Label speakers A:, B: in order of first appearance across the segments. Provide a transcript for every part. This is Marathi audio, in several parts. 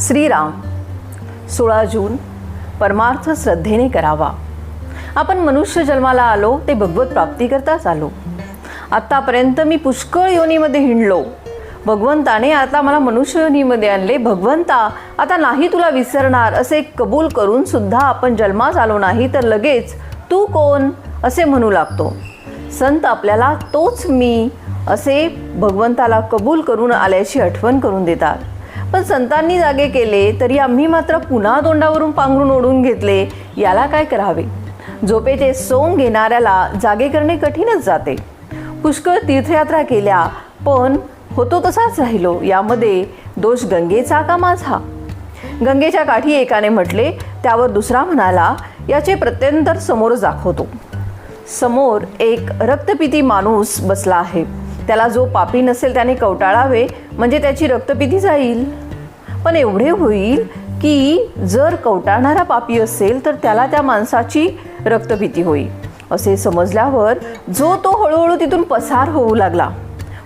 A: श्रीराम सोळा जून परमार्थ श्रद्धेने करावा. आपण मनुष्य जन्माला आलो ते भगवत प्राप्तीकरताच आलो आत्तापर्यंत मी पुष्कळ योनीमध्ये हिंडलो. भगवंताने आता मला मनुष्य योनीमध्ये आणले. भगवंता आता नाही तुला विसरणार असे कबूल करून सुद्धा आपण जन्मास आलो नाही तर लगेच तू कोण? असे म्हणू लागतो. संत आपल्याला तोच मी असे भगवंताला कबूल करून आल्याची आठवण करून देतात. पण संतांनी जागे केले तरी आम्ही मात्र पुन्हा तोंडावरून पांघरून ओढून घेतले. याला काय करावे? झोपेचे सोंग घेणाऱ्याला जागे करणे कठीणच जाते. पुष्कळ तीर्थयात्रा केल्या पण होतो तसाच राहिलो. यामध्ये दोष गंगेचा का माझा? गंगेच्या काठी एकाने म्हटले त्यावर दुसरा म्हणाला याचे प्रत्यंतर समोर दाखवतो. समोर एक रक्तपिती माणूस बसला आहे. त्याला जो पापी नसेल त्याने कवटाळावे म्हणजे त्याची रक्तपिती जाईल. पण एवढे होईल की जर कवटाळणारा पापी असेल तर त्याला त्या माणसाची रक्तपिती होईल. असे समजल्यावर जो तो हळूहळू तिथून पसार होऊ लागला.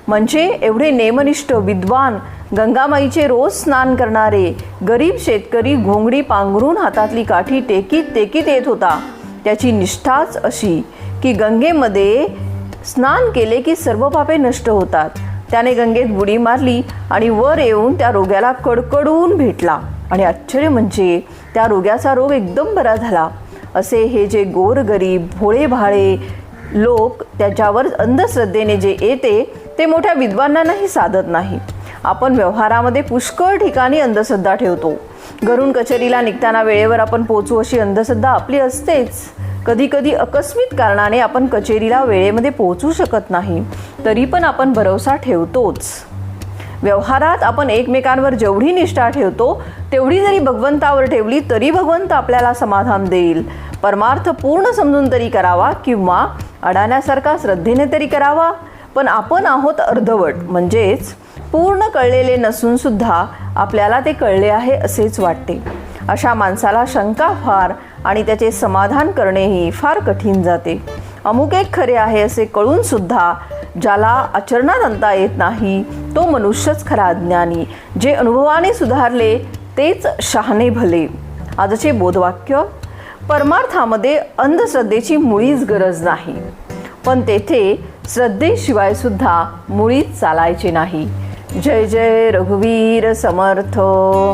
A: म्हणजे एवढे नेमनिष्ठ विद्वान गंगामाईचे रोज स्नान करणारे गरीब शेतकरी घोंगडी पांघरून हातातली काठी टेकीत टेकीत येत होता. त्याची निष्ठाच अशी की गंगेमध्ये स्नान केले की सर्व पापे नष्ट होतात. त्याने गंगेत बुडी मारली आणि वर येऊन त्या रोग्याला कडकडून भेटला. आणि आश्चर्य म्हणजे त्या रोग्याचा रोग एकदम बरा झाला. असे हे जे गोरगरीब भोळे भाळे लोक त्याच्यावर अंधश्रद्धेने जे येते ते मोठ्या विद्वानांनाही साधत नाही. आपण व्यवहारामध्ये पुष्कळ ठिकाणी अंधश्रद्धा ठेवतो. घरून कचेरीला निघताना वेळेवर आपण पोचू अशी अंधश्रद्धा आपली असतेच. कधीकधी अकस्मित कारणाने आपण कचेरीला वेळेमध्ये पोहोचू शकत नाही. तरी पण आपण भरोसा ठेवतोच. व्यवहारात आपण एकमेकांवर जेवढी निष्ठा ठेवतो तेवढी जरी भगवंतावर ठेवली तरी भगवंत आपल्याला समाधान देईल. परमार्थ पूर्ण समजून तरी करावा किंवा अडाण्यासारखा श्रद्धेने तरी करावा. पण आपण आहोत अर्धवट म्हणजेच पूर्ण कळलेले नसून सुद्धा आपल्याला ते कळले आहे असेच वाटते. अशा माणसाला शंका फार आणि त्याचे समाधान करणेही फार कठीण जाते. अमुक एक खरे आहे असे कळून सुद्धा ज्याला आचरणात आणता येत नाही तो मनुष्यच खरा अज्ञानी जे अनुभवाने सुधारले तेच शहाणे भले. आजचे बोधवाक्य परमार्थामध्ये अंधश्रद्धेची मुळीच गरज नाही. पण तेथे श्रद्धेशिवाय सुद्धा मुळीच चालायचे नाही. जय जय रघुवीर समर्थ.